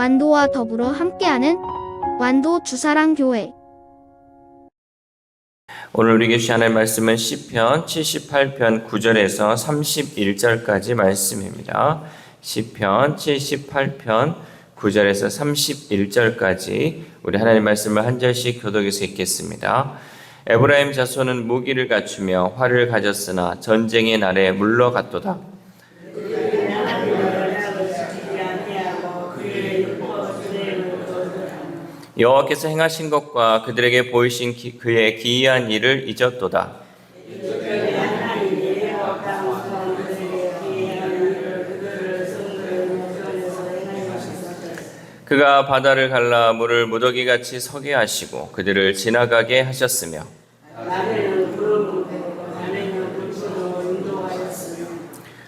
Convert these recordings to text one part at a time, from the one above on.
완도와 더불어 함께하는 완도 주사랑 교회. 오늘 우리에게 하나님의 말씀은 시편 78편 9절에서 31절까지 말씀입니다. 시편 78편 9절에서 31절까지 우리 하나님의 말씀을 한 절씩 교독해서 읽겠습니다. 에브라임 자손은 무기를 갖추며 활을 가졌으나 전쟁의 날에 물러갔도다. 여호와께서 행하신 것과 그들에게 보이신 기- 그의 기이한 일을 잊었도다. 그가 바다를 갈라 물을 무더기 같이 서게 하시고 그들을 지나가게 하셨으며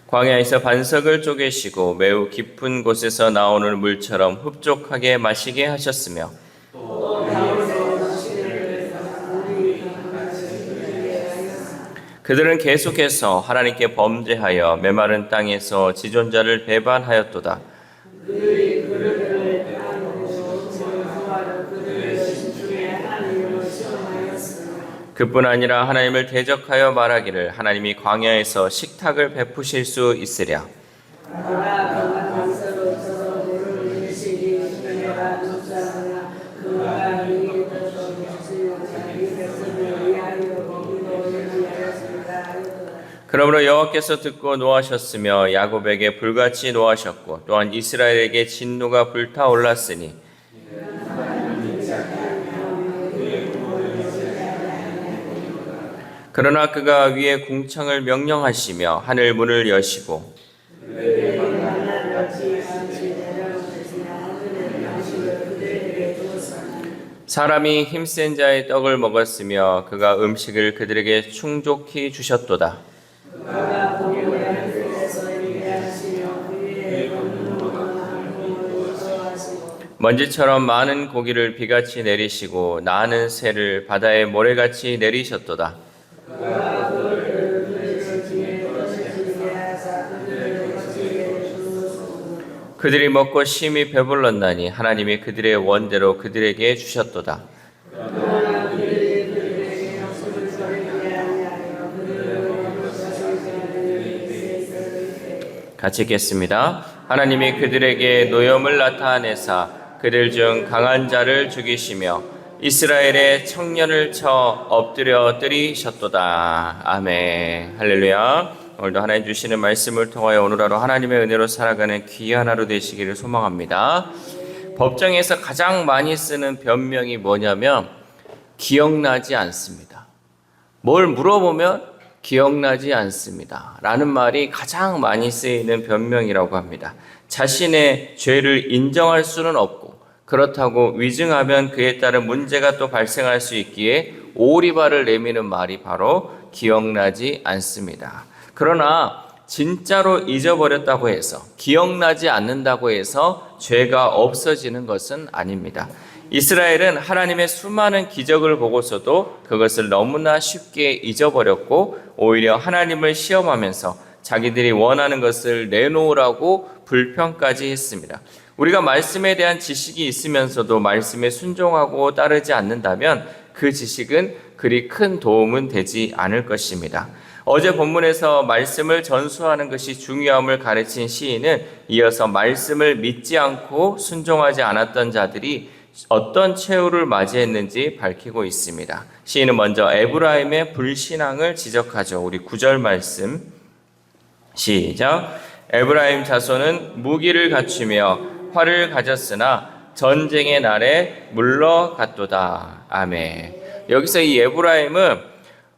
광야에서 반석을 쪼개시고 매우 깊은 곳에서 나오는 물처럼 흡족하게 마시게 하셨으며 그들은 계속해서 하나님께 범죄하여 메마른 땅에서 지존자를 배반하였도다. 그뿐 아니라 하나님을 대적하여 말하기를 하나님이 광야에서 식탁을 베푸실 수 있으랴. 그러므로 여호와께서 듣고 노하셨으며 야곱에게 불같이 노하셨고 또한 이스라엘에게 진노가 불타올랐으니 그러나 그가 위에 궁창을 명령하시며 하늘 문을 여시고 사람이 힘센 자의 떡을 먹었으며 그가 음식을 그들에게 충족히 주셨도다. 먼지처럼 많은 고기를 비같이 내리시고 나는 새를 바다의 모래같이 내리셨도다. 그들이 먹고 심히 배불렀나니 하나님이 그들의 원대로 그들에게 주셨도다. 같이 읽겠습니다. 하나님이 그들에게 노염을 나타내사 그들 중 강한 자를 죽이시며 이스라엘의 청년을 쳐 엎드려 때리셨도다. 아멘. 할렐루야. 오늘도 하나님 주시는 말씀을 통하여 오늘 하루 하나님의 은혜로 살아가는 귀한 하루 되시기를 소망합니다. 법정에서 가장 많이 쓰는 변명이 뭐냐면 기억나지 않습니다. 뭘 물어보면 기억나지 않습니다. 라는 말이 가장 많이 쓰이는 변명이라고 합니다. 자신의 죄를 인정할 수는 없고 그렇다고 위증하면 그에 따른 문제가 또 발생할 수 있기에 오리발을 내미는 말이 바로 기억나지 않습니다. 그러나 진짜로 잊어버렸다고 해서 기억나지 않는다고 해서 죄가 없어지는 것은 아닙니다. 이스라엘은 하나님의 수많은 기적을 보고서도 그것을 너무나 쉽게 잊어버렸고 오히려 하나님을 시험하면서 자기들이 원하는 것을 내놓으라고 불평까지 했습니다. 우리가 말씀에 대한 지식이 있으면서도 말씀에 순종하고 따르지 않는다면 그 지식은 그리 큰 도움은 되지 않을 것입니다. 어제 본문에서 말씀을 전수하는 것이 중요함을 가르친 시인은 이어서 말씀을 믿지 않고 순종하지 않았던 자들이 어떤 최후를 맞이했는지 밝히고 있습니다. 시인은 먼저 에브라임의 불신앙을 지적하죠. 우리 구절 말씀 시작. 에브라임 자손은 무기를 갖추며 활을 가졌으나 전쟁의 날에 물러갔도다. 아멘. 여기서 이 에브라임은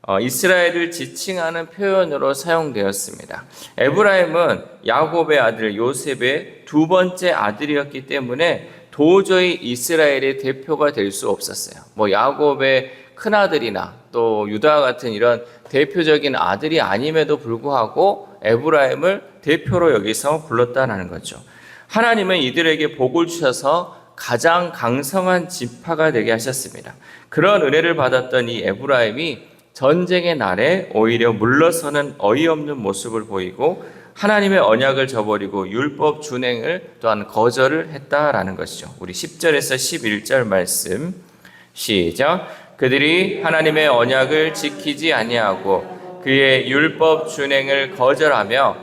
어, 이스라엘을 지칭하는 표현으로 사용되었습니다. 에브라임은 야곱의 아들 요셉의 두 번째 아들이었기 때문에 도저히 이스라엘의 대표가 될 수 없었어요. 뭐 야곱의 큰 아들이나 또 유다 같은 이런 대표적인 아들이 아님에도 불구하고 에브라임을 대표로 여기서 불렀다는 거죠. 하나님은 이들에게 복을 주셔서 가장 강성한 지파가 되게 하셨습니다. 그런 은혜를 받았던 이 에브라임이 전쟁의 날에 오히려 물러서는 어이없는 모습을 보이고 하나님의 언약을 저버리고 율법 준행을 또한 거절을 했다라는 것이죠. 우리 10절에서 11절 말씀 시작. 그들이 하나님의 언약을 지키지 아니하고 그의 율법 준행을 거절하며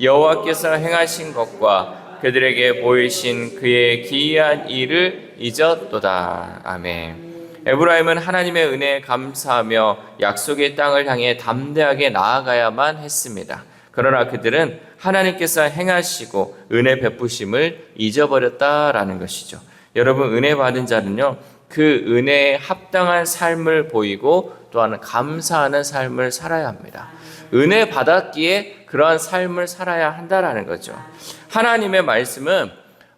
여호와께서 행하신 것과 그들에게 보이신 그의 기이한 일을 잊었도다. 아멘. 에브라임은 하나님의 은혜에 감사하며 약속의 땅을 향해 담대하게 나아가야만 했습니다. 그러나 그들은 하나님께서 행하시고 은혜 베푸심을 잊어버렸다라는 것이죠. 여러분 은혜 받은 자는요. 그 은혜에 합당한 삶을 보이고 또한 감사하는 삶을 살아야 합니다. 은혜 받았기에 그러한 삶을 살아야 한다라는 거죠. 하나님의 말씀은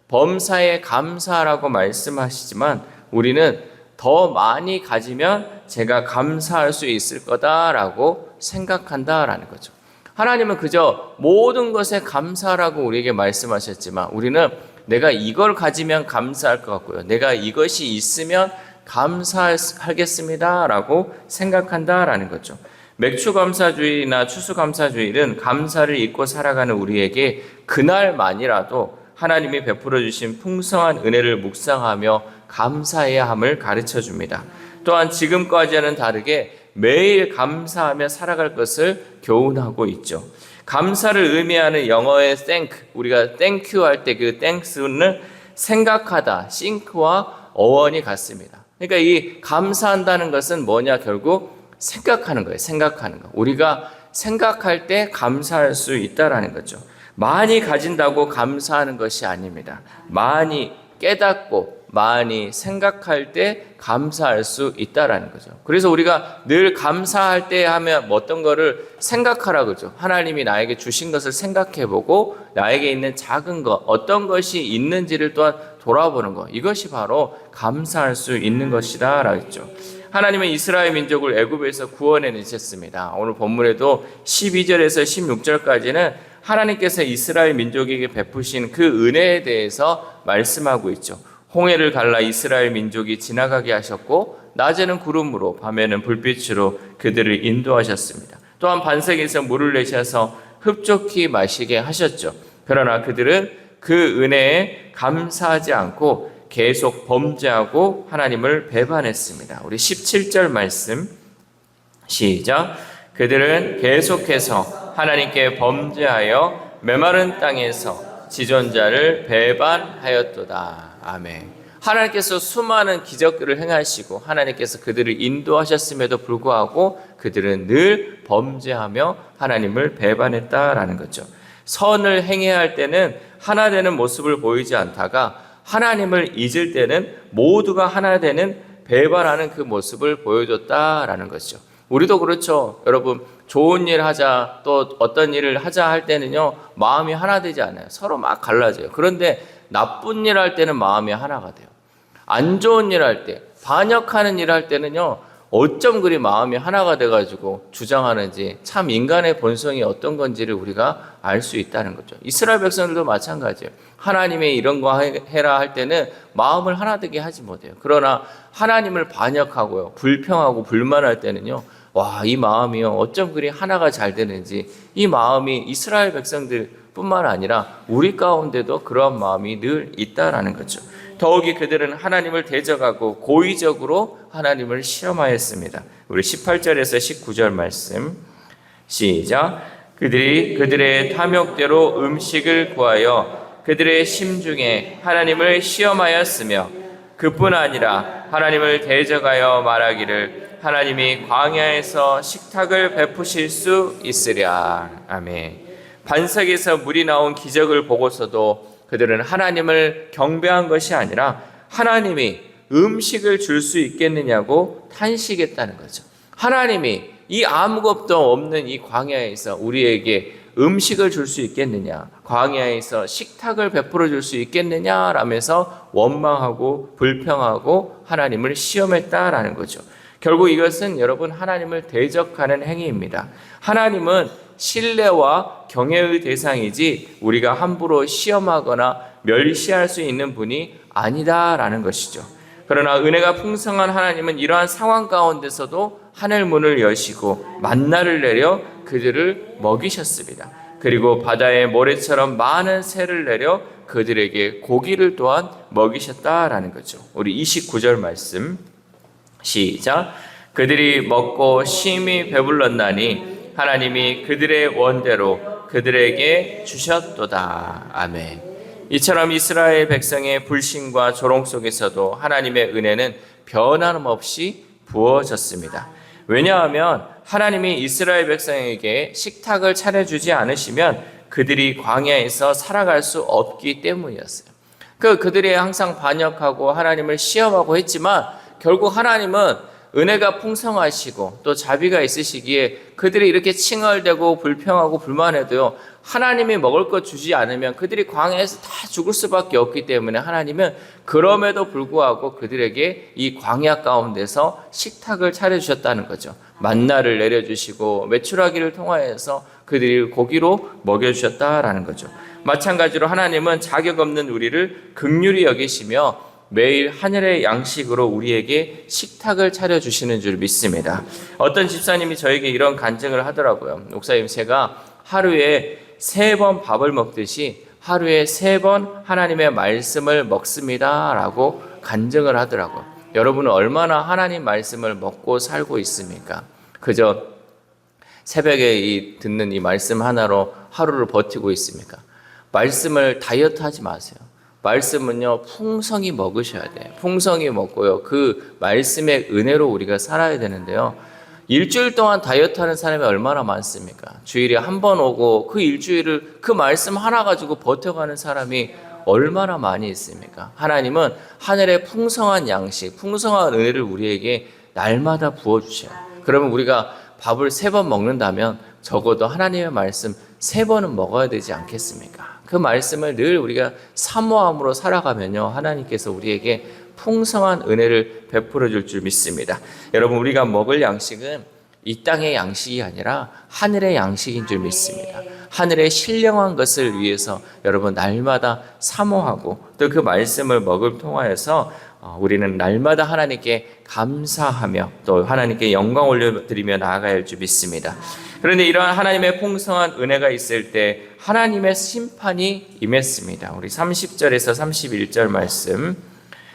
범사에 감사하라고 말씀하시지만 우리는 더 많이 가지면 제가 감사할 수 있을 거다라고 생각한다라는 거죠. 하나님은 그저 모든 것에 감사하라고 우리에게 말씀하셨지만 우리는 내가 이걸 가지면 감사할 것 같고요. 내가 이것이 있으면 감사하겠습니다라고 생각한다라는 거죠. 맥주 감사주의나 추수 감사주의는 감사를 잊고 살아가는 우리에게 그날만이라도 하나님이 베풀어 주신 풍성한 은혜를 묵상하며 감사해야 함을 가르쳐 줍니다. 또한 지금까지와는 다르게 매일 감사하며 살아갈 것을 교훈하고 있죠. 감사를 의미하는 영어의 thank, 우리가 thank you 할 때 그 thanks는 생각하다, think와 어원이 같습니다. 그러니까 이 감사한다는 것은 뭐냐 결국 생각하는 거예요. 생각하는 거. 우리가 생각할 때 감사할 수 있다라는 거죠. 많이 가진다고 감사하는 것이 아닙니다. 많이 깨닫고 많이 생각할 때 감사할 수 있다라는 거죠. 그래서 우리가 늘 감사할 때 하면 뭐 어떤 거를 생각하라 그러죠. 하나님이 나에게 주신 것을 생각해 보고 나에게 있는 작은 것, 어떤 것이 있는지를 또한 돌아보는 것. 이것이 바로 감사할 수 있는 것이다라고 했죠. 하나님은 이스라엘 민족을 애굽에서 구원해 내셨습니다. 오늘 본문에도 12절에서 16절까지는 하나님께서 이스라엘 민족에게 베푸신 그 은혜에 대해서 말씀하고 있죠. 홍해를 갈라 이스라엘 민족이 지나가게 하셨고 낮에는 구름으로 밤에는 불빛으로 그들을 인도하셨습니다. 또한 반석에서 물을 내셔서 흡족히 마시게 하셨죠. 그러나 그들은 그 은혜에 감사하지 않고 계속 범죄하고 하나님을 배반했습니다. 우리 17절 말씀 시작. 그들은 계속해서 하나님께 범죄하여 메마른 땅에서 지존자를 배반하였도다. 아멘. 하나님께서 수많은 기적들을 행하시고 하나님께서 그들을 인도하셨음에도 불구하고 그들은 늘 범죄하며 하나님을 배반했다라는 거죠. 선을 행해야 할 때는 하나 되는 모습을 보이지 않다가 하나님을 잊을 때는 모두가 하나 되는 배반하는 그 모습을 보여줬다라는 것이죠. 우리도 그렇죠. 여러분, 좋은 일 하자, 또 어떤 일을 하자 할 때는요, 마음이 하나 되지 않아요. 서로 막 갈라져요. 그런데 나쁜 일 할 때는 마음이 하나가 돼요. 안 좋은 일 할 때, 반역하는 일 할 때는요, 어쩜 그리 마음이 하나가 돼가지고 주장하는지 참 인간의 본성이 어떤 건지를 우리가 알 수 있다는 거죠. 이스라엘 백성들도 마찬가지예요. 하나님의 이런 거 해라 할 때는 마음을 하나 되게 하지 못해요. 그러나 하나님을 반역하고요, 불평하고 불만할 때는요, 와, 이 마음이요, 어쩜 그리 하나가 잘 되는지 이 마음이 이스라엘 백성들 뿐만 아니라 우리 가운데도 그러한 마음이 늘 있다라는 거죠. 더욱이 그들은 하나님을 대적하고 고의적으로 하나님을 시험하였습니다. 우리 18절에서 19절 말씀 시작. 그들이 그들의 탐욕대로 음식을 구하여 그들의 심중에 하나님을 시험하였으며 그뿐 아니라 하나님을 대적하여 말하기를 하나님이 광야에서 식탁을 베푸실 수 있으랴. 아멘. 반석에서 물이 나온 기적을 보고서도 그들은 하나님을 경배한 것이 아니라 하나님이 음식을 줄 수 있겠느냐고 탄식했다는 거죠. 하나님이 이 아무것도 없는 이 광야에서 우리에게 음식을 줄 수 있겠느냐? 광야에서 식탁을 베풀어 줄 수 있겠느냐? 라면서 원망하고 불평하고 하나님을 시험했다라는 거죠. 결국 이것은 여러분 하나님을 대적하는 행위입니다. 하나님은 신뢰와 경외의 대상이지 우리가 함부로 시험하거나 멸시할 수 있는 분이 아니다라는 것이죠. 그러나 은혜가 풍성한 하나님은 이러한 상황 가운데서도 하늘 문을 여시고 만나를 내려 그들을 먹이셨습니다. 그리고 바다의 모래처럼 많은 새를 내려 그들에게 고기를 또한 먹이셨다라는 거죠. 우리 29절 말씀 시작. 그들이 먹고 심히 배불렀나니 하나님이 그들의 원대로 그들에게 주셨도다. 아멘. 이처럼 이스라엘 백성의 불신과 조롱 속에서도 하나님의 은혜는 변함없이 부어졌습니다. 왜냐하면 하나님이 이스라엘 백성에게 식탁을 차려주지 않으시면 그들이 광야에서 살아갈 수 없기 때문이었어요. 그 그들이 항상 반역하고 하나님을 시험하고 했지만 결국 하나님은 은혜가 풍성하시고 또 자비가 있으시기에 그들이 이렇게 칭얼대고 불평하고 불만해도요 하나님이 먹을 것 주지 않으면 그들이 광야에서 다 죽을 수밖에 없기 때문에 하나님은 그럼에도 불구하고 그들에게 이 광야 가운데서 식탁을 차려 주셨다는 거죠. 만나를 내려 주시고 메추라기를 통하여서 그들이 고기로 먹여 주셨다라는 거죠. 마찬가지로 하나님은 자격 없는 우리를 극률히 여기시며 매일 하늘의 양식으로 우리에게 식탁을 차려주시는 줄 믿습니다. 어떤 집사님이 저에게 이런 간증을 하더라고요. 목사님, 제가 하루에 세 번 밥을 먹듯이 하루에 세 번 하나님의 말씀을 먹습니다. 라고 간증을 하더라고요. 여러분은 얼마나 하나님 말씀을 먹고 살고 있습니까? 그저 새벽에 이 듣는 이 말씀 하나로 하루를 버티고 있습니까? 말씀을 다이어트 하지 마세요. 말씀은요, 풍성히 먹으셔야 돼요. 풍성히 먹고요. 그 말씀의 은혜로 우리가 살아야 되는데요. 일주일 동안 다이어트 하는 사람이 얼마나 많습니까? 주일에 한 번 오고 그 일주일을 그 말씀 하나 가지고 버텨가는 사람이 얼마나 많이 있습니까? 하나님은 하늘의 풍성한 양식, 풍성한 은혜를 우리에게 날마다 부어주셔요. 그러면 우리가 밥을 세 번 먹는다면 적어도 하나님의 말씀 세 번은 먹어야 되지 않겠습니까? 그 말씀을 늘 우리가 사모함으로 살아가면요. 하나님께서 우리에게 풍성한 은혜를 베풀어 줄 줄 믿습니다. 여러분, 우리가 먹을 양식은 이 땅의 양식이 아니라 하늘의 양식인 줄 믿습니다. 하늘의 신령한 것을 위해서 여러분 날마다 사모하고 또 그 말씀을 먹을 통하여서 어, 우리는 날마다 하나님께 감사하며 또 하나님께 영광 올려드리며 나아가야 할 줄 믿습니다. 그런데 이러한 하나님의 풍성한 은혜가 있을 때 하나님의 심판이 임했습니다. 우리 30절에서 31절 말씀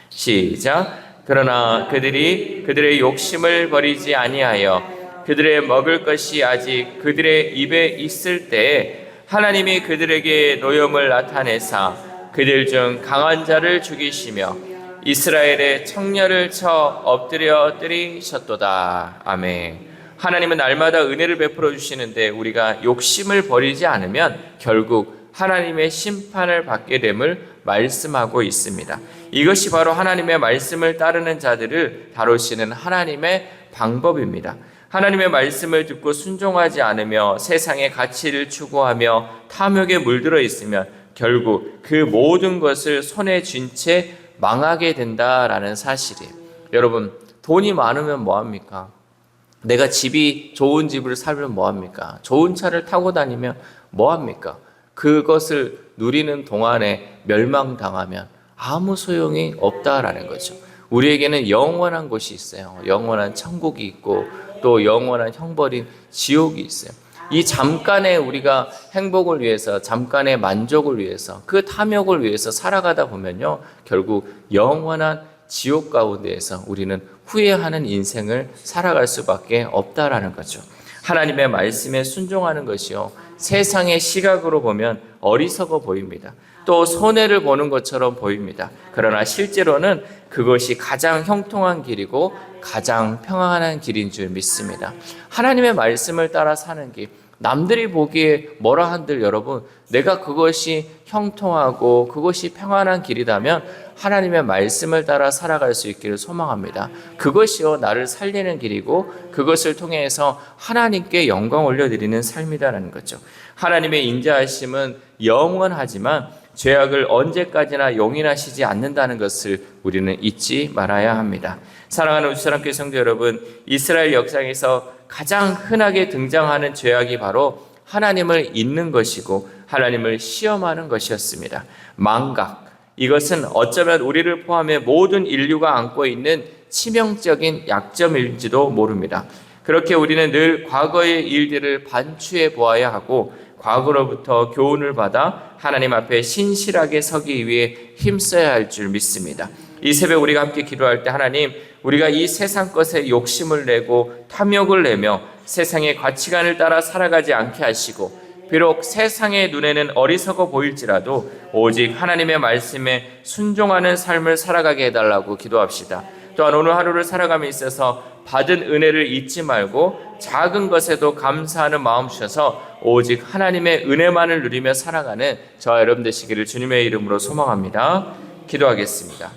시작. 그러나 그들이 그들의 욕심을 버리지 아니하여 그들의 먹을 것이 아직 그들의 입에 있을 때에 하나님이 그들에게 노염을 나타내사 그들 중 강한 자를 죽이시며 이스라엘의 청년을 쳐 엎드려 때리셨도다. 아멘. 하나님은 날마다 은혜를 베풀어 주시는데 우리가 욕심을 버리지 않으면 결국 하나님의 심판을 받게 됨을 말씀하고 있습니다. 이것이 바로 하나님의 말씀을 따르는 자들을 다루시는 하나님의 방법입니다. 하나님의 말씀을 듣고 순종하지 않으며 세상의 가치를 추구하며 탐욕에 물들어 있으면 결국 그 모든 것을 손에 쥔 채 망하게 된다라는 사실이에요. 여러분, 돈이 많으면 뭐 합니까? 내가 집이 좋은 집을 살면 뭐 합니까? 좋은 차를 타고 다니면 뭐 합니까? 그것을 누리는 동안에 멸망당하면 아무 소용이 없다라는 거죠. 우리에게는 영원한 곳이 있어요. 영원한 천국이 있고 또 영원한 형벌인 지옥이 있어요. 이 잠깐의 우리가 행복을 위해서, 잠깐의 만족을 위해서, 그 탐욕을 위해서 살아가다 보면요. 결국 영원한 지옥 가운데에서 우리는 후회하는 인생을 살아갈 수밖에 없다라는 거죠. 하나님의 말씀에 순종하는 것이요. 세상의 시각으로 보면 어리석어 보입니다. 또 손해를 보는 것처럼 보입니다. 그러나 실제로는 그것이 가장 형통한 길이고 가장 평안한 길인 줄 믿습니다. 하나님의 말씀을 따라 사는 길, 남들이 보기에 뭐라 한들 여러분, 내가 그것이 형통하고 그것이 평안한 길이라면 하나님의 말씀을 따라 살아갈 수 있기를 소망합니다. 그것이요, 나를 살리는 길이고 그것을 통해서 하나님께 영광 올려드리는 삶이다라는 거죠. 하나님의 인자하심은 영원하지만 죄악을 언제까지나 용인하시지 않는다는 것을 우리는 잊지 말아야 합니다. 사랑하는 우주사람교회 성도 여러분, 이스라엘 역사에서 가장 흔하게 등장하는 죄악이 바로 하나님을 잊는 것이고 하나님을 시험하는 것이었습니다. 망각. 이것은 어쩌면 우리를 포함해 모든 인류가 안고 있는 치명적인 약점일지도 모릅니다. 그렇게 우리는 늘 과거의 일들을 반추해 보아야 하고 과거로부터 교훈을 받아 하나님 앞에 신실하게 서기 위해 힘써야 할 줄 믿습니다. 이 새벽 우리가 함께 기도할 때 하나님 우리가 이 세상 것에 욕심을 내고 탐욕을 내며 세상의 가치관을 따라 살아가지 않게 하시고 비록 세상의 눈에는 어리석어 보일지라도 오직 하나님의 말씀에 순종하는 삶을 살아가게 해달라고 기도합시다. 또한 오늘 하루를 살아감에 있어서 받은 은혜를 잊지 말고 작은 것에도 감사하는 마음 주셔서 오직 하나님의 은혜만을 누리며 살아가는 저와 여러분 되시기를 주님의 이름으로 소망합니다. 기도하겠습니다.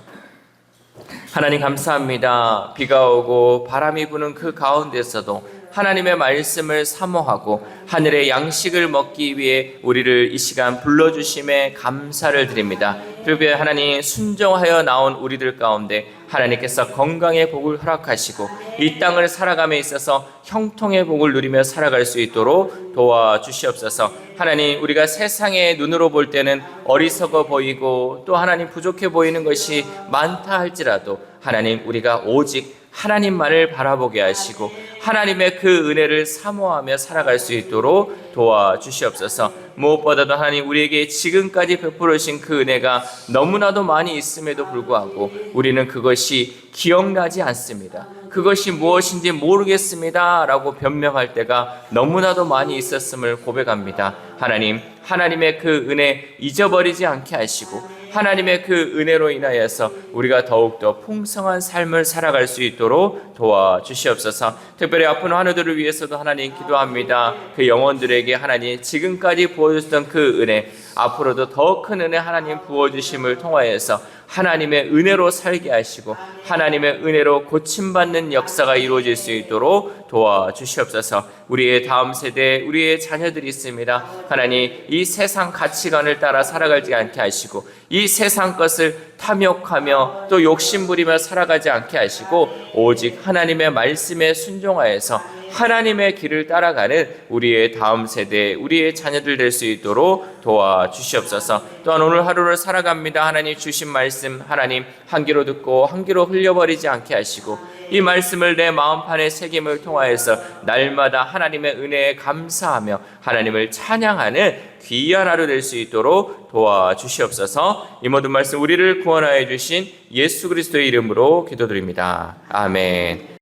하나님 감사합니다. 비가 오고 바람이 부는 그 가운데서도 하나님의 말씀을 사모하고 하늘의 양식을 먹기 위해 우리를 이 시간 불러주심에 감사를 드립니다. 그리고 하나님 순종하여 나온 우리들 가운데 하나님께서 건강의 복을 허락하시고 이 땅을 살아감에 있어서 형통의 복을 누리며 살아갈 수 있도록 도와주시옵소서. 하나님 우리가 세상의 눈으로 볼 때는 어리석어 보이고 또 하나님 부족해 보이는 것이 많다 할지라도 하나님 우리가 오직 하나님만을 바라보게 하시고 하나님의 그 은혜를 사모하며 살아갈 수 있도록 도와주시옵소서. 무엇보다도 하나님 우리에게 지금까지 베풀으신 그 은혜가 너무나도 많이 있음에도 불구하고 우리는 그것이 기억나지 않습니다. 그것이 무엇인지 모르겠습니다. 라고 변명할 때가 너무나도 많이 있었음을 고백합니다. 하나님, 하나님의 그 은혜 잊어버리지 않게 하시고 하나님의 그 은혜로 인하여서 우리가 더욱더 풍성한 삶을 살아갈 수 있도록 도와주시옵소서. 특별히 아픈 환우들을 위해서도 하나님 기도합니다. 그 영혼들에게 하나님 지금까지 부어주셨던 그 은혜 앞으로도 더 큰 은혜 하나님 부어주심을 통하여서 하나님의 은혜로 살게 하시고 하나님의 은혜로 고침받는 역사가 이루어질 수 있도록 도와주시옵소서. 우리의 다음 세대, 우리의 자녀들이 있습니다. 하나님 이 세상 가치관을 따라 살아가지 않게 하시고 이 세상 것을 탐욕하며 또 욕심부리며 살아가지 않게 하시고 오직 하나님의 말씀에 순종하여서 하나님의 길을 따라가는 우리의 다음 세대, 우리의 자녀들 될 수 있도록 도와주시옵소서. 또한 오늘 하루를 살아갑니다. 하나님 주신 말씀, 하나님 한 귀로 듣고 한 귀로 흘려버리지 않게 하시고 이 말씀을 내 마음판에 새김을 통하여서 날마다 하나님의 은혜에 감사하며 하나님을 찬양하는 귀한 하루 될 수 있도록 도와주시옵소서. 이 모든 말씀 우리를 구원하여 주신 예수 그리스도의 이름으로 기도드립니다. 아멘.